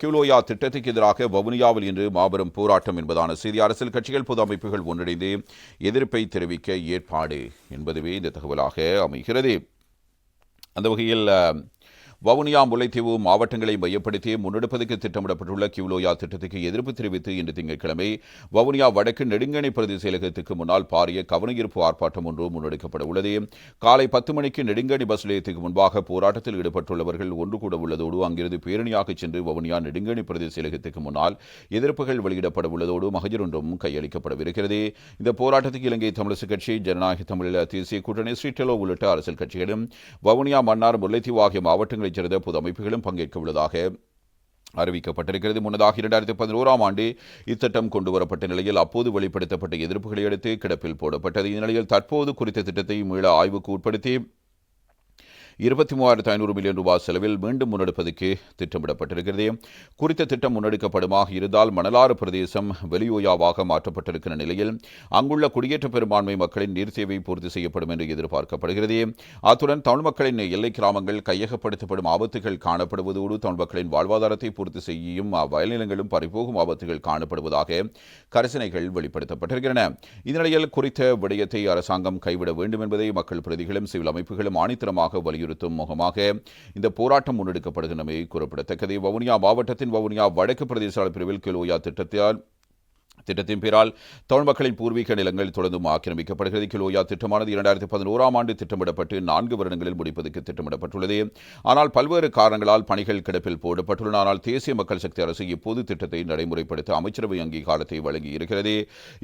கியூலோயா திட்டத்துக்கு எதிராக வவுனியாவில் இன்று மாபெரும் போராட்டம் என்பதான செய்தி அரசியல் கட்சிகள் பொது அமைப்புகள் ஒன்றிணைந்து எதிர்ப்பை தெரிவிக்க ஏற்பாடு என்பதுவே இந்த தகவலாக அமைகிறது. அந்த வகையில் வவுனியா முல்லைத்தீவு மாவட்டங்களை மையப்படுத்தி முன்னெடுப்பதற்கு திட்டமிடப்பட்டுள்ள கியூலோயா திட்டத்துக்கு எதிர்ப்பு தெரிவித்து இன்று திங்கட்கிழமை வவுனியா வடக்கு நெடுங்கணி பிரதி செயலகத்துக்கு முன்னால் பாரிய கவனஈர்ப்பு ஆர்ப்பாட்டம் ஒன்று முன்னெடுக்கப்பட உள்ளது. காலை பத்து மணிக்கு நெடுங்கணி பஸ் நிலையத்துக்கு முன்பாக போராட்டத்தில் ஈடுபட்டுள்ளவர்கள் ஒன்று கூட உள்ளதோடு அங்கிருந்து பேரணியாக சென்று வவுனியா நெடுங்கணி பிரதி செயலகத்துக்கு முன்னால் எதிர்ப்புகள் வெளியிடப்பட உள்ளதோடு மகஜர் ஒன்றும் கையளிக்கப்படவிருக்கிறது. இந்த போராட்டத்துக்கு இலங்கை தமிழரசு கட்சி ஜனநாயக தமிழர் தேசிய கூட்டணி ஸ்ரீடெலோ உள்ளிட்ட அரசியல் கட்சிகளும் வவுனியா மன்னார் முல்லைத்தீவு ஆகிய மாவட்டங்களைச் சேர்ந்த பொது அமைப்புகளும் பங்கேற்க உள்ளதாக அறிவிக்கப்பட்டிருக்கிறது. முன்னதாக இரண்டாயிரத்தி பதினோராம் ஆண்டு இத்திட்டம் கொண்டுவரப்பட்ட நிலையில் அப்போது வெளிப்படுத்தப்பட்ட எதிர்ப்புகளை அடுத்து கிடப்பில் போடப்பட்டது. இந்நிலையில் தற்போது குறித்த திட்டத்தை மீள ஆய்வுக்கு உட்படுத்தி இருபத்தி மூவாயிரத்து ஐநூறு மில்லியன் ரூபாய் செலவில் மீண்டும் முன்னெடுப்பதற்கு திட்டமிடப்பட்டிருக்கிறது. குறித்த திட்டம் முன்னெடுக்கப்படுமாக இருந்தால் மணலாறு பிரதேசம் வெளியோயாவாக மாற்றப்பட்டிருக்கிற நிலையில் அங்குள்ள குடியேற்ற பெரும்பான்மை மக்களின் நீர் தேவை பூர்த்தி செய்யப்படும் என்று எதிர்பார்க்கப்படுகிறது. அத்துடன் தமிழ் மக்களின் எல்லை கிராமங்கள் கையகப்படுத்தப்படும் ஆபத்துகள் காணப்படுவதோடு தமிழ் மக்களின் வாழ்வாதாரத்தை பூர்த்தி செய்யும் வயல்நிலங்களும் பறிபோகும் ஆபத்துகள் காணப்படுவதாக கரிசனைகள் வெளிப்படுத்தப்பட்டிருக்கின்றன. இந்நிலையில் குறித்த விடயத்தை அரசாங்கம் கைவிட வேண்டும் என்பதை மக்கள் பிரதிகளும் சிவில் அமைப்புகளும் ஆணித்தரமாக வலியுறுத்தும் முகமாக இந்த போராட்டம் முன்னெடுக்கப்படுகின்றமை குறிப்பிடத்தக்கது. வவுனியா மாவட்டத்தின் வவுனியா வடக்கு பிரதேச பிரிவில் கிலோயா திட்டத்தால் திட்டத்தின் பேரால் தமிழ் மக்களின் பூர்வீக நிலங்கள் தொடர்ந்தும் ஆக்கிரமிக்கப்படுகிறது. கிலோயா திட்டமானது இரண்டாயிரத்தி பதினோராம் ஆண்டு திட்டமிடப்பட்டு நான்கு வருடங்களில் முடிப்பதற்கு திட்டமிடப்பட்டுள்ளது. ஆனால் பல்வேறு காரணங்களால் பணிகள் கிடப்பில் போடப்பட்டுள்ளன. ஆனால் தேசிய மக்கள் சக்தி அரசு இப்போது திட்டத்தை நடைமுறைப்படுத்த அமைச்சரவை அங்கீகாரத்தை வழங்கியிருக்கிறது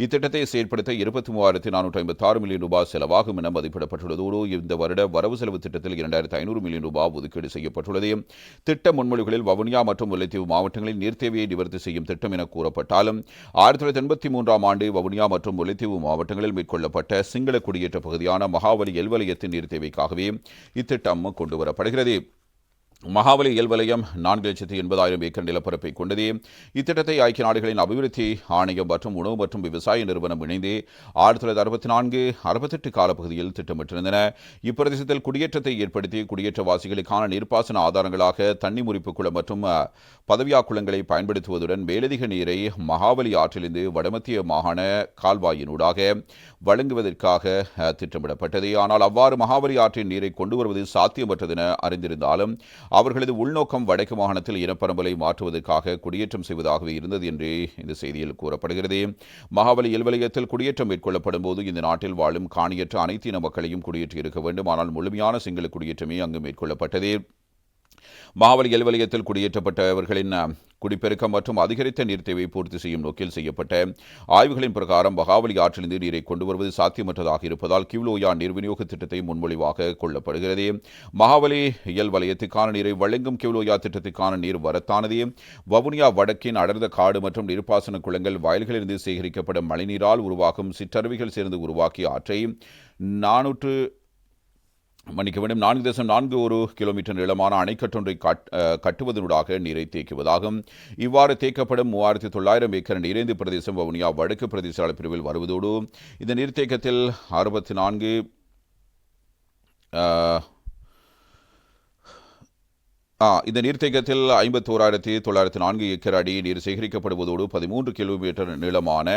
இத்திட்டத்தை செயற்படுத்த இருபத்தி மூவாயிரத்தி நானூற்றி ஐம்பத்தி ஆறு மில்லியன் ரூபாய் செலவாகும் என மதிப்பிடப்பட்டுள்ளதோடு இந்த வருட வரவு செலவு திட்டத்தில் இரண்டாயிரத்தி ஐநூறு மில்லியன் ரூபாய் ஒதுக்கீடு செய்யப்பட்டுள்ளது. திட்ட முன்மொழிகளில் வவுனியா மற்றும் முல்லைத்தீவு மாவட்டங்களில் நீர்த்தேவையை நிவர்த்தி செய்யும் திட்டம் என கூறப்பட்டாலும் ஆயிரத்தி தொள்ளாயிரத்தி எண்பத்தி மூன்றாம் ஆண்டு வவுனியா மற்றும் முல்லைத்தீவு மாவட்டங்களில் மேற்கொள்ளப்பட்ட சிங்கள குடியேற்ற பகுதியான மகாவலி எல்வலயத்தின் நீர் தேவைக்காகவே இத்திட்டம் கொண்டுவரப்படுகிறது. மகாவலி இயல் வலயம் நான்கு லட்சத்தி எண்பதாயிரம் ஏக்கர் நிலப்பரப்பை கொண்டது. இத்திட்டத்தை ஐக்கிய நாடுகளின் அபிவிருத்தி ஆணையம் மற்றும் உணவு மற்றும் விவசாய நிறுவனம் இணைந்து ஆயிரத்தி தொள்ளாயிரத்தி அறுபத்தி நான்கு அறுபத்தெட்டு காலப்பகுதியில் திட்டமிட்டிருந்தன. இப்பிரதேசத்தில் குடியேற்றத்தை ஏற்படுத்தி குடியேற்றவாசிகளுக்கான நீர்ப்பாசன ஆதாரங்களாக தண்ணி முறிப்பு குளம் மற்றும் பதவியாக்குளங்களை பதவியா குளங்களை பயன்படுத்துவதுடன் மேலதிக நீரை மகாவலி ஆற்றிலிருந்து வடமத்திய மாகாண கால்வாயினூடாக வழங்குவதற்காக திட்டமிடப்பட்டது. ஆனால் அவ்வாறு மகாவலி ஆற்றின் நீரை கொண்டு வருவது சாத்தியமற்றதென அறிந்திருந்தாலும் அவர்களது உள்நோக்கம் வடக்கு மாகாணத்தில் இனப்பரம்பலை மாற்றுவதற்காக குடியேற்றம் செய்வதாகவே இருந்தது என்று இந்த செய்தியில் கூறப்படுகிறது. மகாபலி இல்வலயத்தில் குடியேற்றம் மேற்கொள்ளப்படும் போது இந்த நாட்டில் வாழும் காணியற்ற அனைத்து இன மக்களையும் குடியேற்றி இருக்க வேண்டும். ஆனால் முழுமையான சிங்கள குடியேற்றமே அங்கு மேற்கொள்ளப்பட்டது. மகாபலி எல்வலயத்தில் குடியேற்றப்பட்டவர்களின் குடிப்பெருக்கம் மற்றும் அதிகரித்த நீர் தேவை பூர்த்தி செய்யும் நோக்கில் செய்யப்பட்ட ஆய்வுகளின் பிரகாரம் மகாவலி ஆற்றிலிருந்து நீரை கொண்டு வருவது சாத்தியமற்றதாக இருப்பதால் கிவ்லோயா நீர் விநியோக திட்டத்தை முன்மொழிவாக கொள்ளப்படுகிறது. மகாபலி இயல் வலயத்துக்கான நீரை வழங்கும் கிவ்லோயா திட்டத்துக்கான நீர் வரத்தானது வவுனியா வடக்கின் அடர்ந்த காடு மற்றும் நீர்ப்பாசன குளங்கள் வயல்களிலிருந்து சேகரிக்கப்படும் மழைநீரால் உருவாகும் சிற்றருவிகள் சேர்ந்து உருவாக்கிய ஆற்றை நானூற்று மன்னிக்க வேண்டும். நான்கு தசம் நான்கு ஒரு கிலோமீட்டர் நீளமான அணைக்கட்டொன்றை கட் கட்டுவதனூடாக நீரை தேக்குவதாகும். இவ்வாறு தேக்கப்படும் மூவாயிரத்தி தொள்ளாயிரம் ஏக்கர் நீரேந்து பிரதேசம் வவுனியா வடக்கு பிரதேச பிரிவில் வருவதோடு இந்த நீர்த்தேக்கத்தில் அறுபத்தி நான்கு இந்த நீர்த்தேக்கத்தில் ஐம்பத்தோராயிரத்தி தொள்ளாயிரத்தி நான்கு ஏக்கர் அடி நீர் சேகரிக்கப்படுவதோடு பதிமூன்று கிலோமீட்டர் நீளமான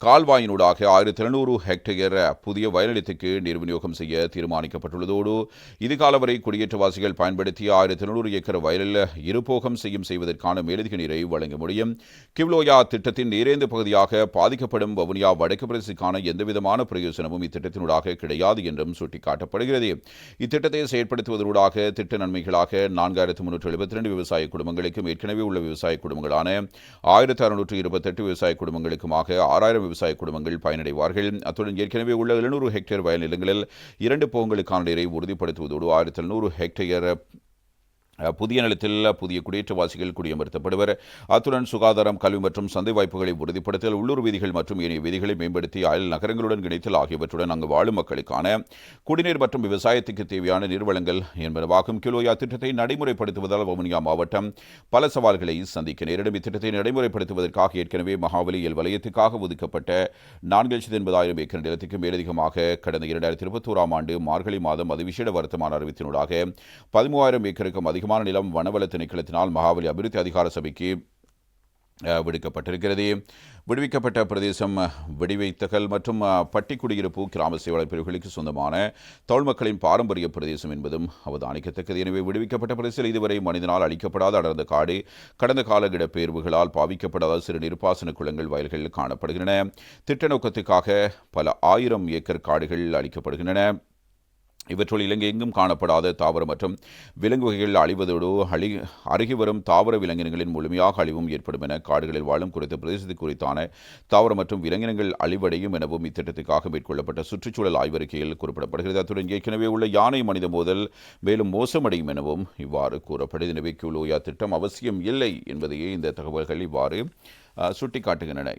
கால்வாயினூடாக ஆயிரத்தி எழுநூறு ஹெக்டேயர் புதிய வயநிலத்துக்கு நீர் விநியோகம் செய்ய தீர்மானிக்கப்பட்டுள்ளதோடு இதுகால வரை குடியேற்றவாசிகள் பயன்படுத்திய ஆயிரத்தி எழுநூறு ஏக்கர் வயலில் இருபோகம் செய்யும் செய்வதற்கான மேலதிக நீரை வழங்க முடியும். கிவ்லோயா திட்டத்தின் நீரேந்து பகுதியாக பாதிக்கப்படும் வவுனியா வடக்கு பிரதேசத்துக்கான எந்தவிதமான பிரயோசனமும் இத்திட்டத்தினூடாக கிடையாது என்றும் சுட்டிக்காட்டப்படுகிறது. இத்திட்டத்தை செயற்படுத்துவதனூடாக திட்ட நன்மைகளாக நான்காயிரத்து முன்னூற்று எழுபத்தி ரெண்டு விவசாய குடும்பங்களுக்கும் ஏற்கனவே உள்ள விவசாய குடும்பங்களான ஆயிரத்தி அறுநூற்று இருபத்தெட்டு விவசாய குடும்பங்களுக்குமாக ஆறாயிரம் விவசாய குடும்பங்கள் பயனடைவார்கள். அத்துடன் ஏற்கனவே உள்ள எழுநூறு ஹெக்டேர் வயல் நிலங்களில் இரண்டு போகங்களுக்கான நீரை உறுதிப்படுத்துவதோடு ஆயிரத்தி எழுநூறு ஹெக்டேயர் புதிய நிலத்தில் புதிய குடியேற்றவாசிகள் குடியமர்த்தப்படுவர். அத்துடன் சுகாதாரம் கல்வி மற்றும் சந்தை வாய்ப்புகளை உறுதிப்படுத்தல் உள்ளூர் வீதிகள் மற்றும் ஏனைய வீதிகளை மேம்படுத்தி அயல் நகரங்களுடன் இணைத்தல் ஆகியவற்றுடன் அங்கு வாழும் மக்களுக்கான குடிநீர் மற்றும் விவசாயத்துக்கு தேவையான நீர்வளங்கள் என்பனவாகும். கிலோயா திட்டத்தை நடைமுறைப்படுத்துவதால் வவுனியா மாவட்டம் பல சவால்களை சந்திக்க நேரிடும். இத்திட்டத்தை நடைமுறைப்படுத்துவதற்காக ஏற்கனவே மகாவலியல் வலயத்துக்காக ஒதுக்கப்பட்ட நான்கு லட்சத்து எண்பதாயிரம் ஏக்கர் நிலத்துக்கு மேலதிகமாக கடந்த இரண்டாயிரத்தி இருபத்தோராம் ஆண்டு மார்கழி மாதம் அதிவிசேட வருத்தமான அறிவித்தினூடாக பதிமூவாயிரம் ஏக்கருக்கும் அதிகமான நிலம் வனவள திணைக்களத்தினால் மகாவலி அபிவிருத்தி அதிகார சபைக்கு விடுக்கப்பட்டிருக்கிறது. விடுவிக்கப்பட்ட பிரதேசம் அஹ், வெடிவைத்தகல் மற்றும் பட்டிக்குடியிருப்பு கிராம சேவை பிரிவுகளுக்கு சொந்தமான தமிழ் மக்களின் பாரம்பரிய பிரதேசம் என்பதும் அவதானிக்கத்தக்கது. எனவே விடுவிக்கப்பட்ட பிரதேசத்தில் இதுவரை மனிதனால் அளிக்கப்படாத அடர்ந்த காடு கடந்த கால இடப்பெயர்வுகளால் பாவிக்கப்படாத சிறு நீர்ப்பாசன குளங்கள் வயல்கள் காணப்படுகின்றன. திட்ட நோக்கத்துக்காக பல ஆயிரம் ஏக்கர் காடுகள் அளிக்கப்படுகின்றன இவற்றுள் இலங்கை எங்கும் காணப்படாத தாவர மற்றும் விலங்கு வகைகள் அழிவதோடு அழி அருகி வரும் தாவர விலங்கினங்களின் முழுமையாக அழிவும் ஏற்படும் என காடுகளில் வாழும் குறித்த பிரதேசத்து குறித்தான தாவர மற்றும் விலங்கினங்கள் அழிவடையும் எனவும் இத்திட்டத்துக்காக மேற்கொள்ளப்பட்ட சுற்றுச்சூழல் ஆய்வறிக்கையில் குறிப்பிடப்படுகிறது. அத்துடன் ஏற்கனவே உள்ள யானை மனித மோதல் மேலும் மோசமடையும் எனவும் இவ்வாறு கூறப்படுது எனவே கியூலோயா திட்டம் அவசியம் இல்லை என்பதையே இந்த தகவல்கள் இவ்வாறு சுட்டிக்காட்டுகின்றன.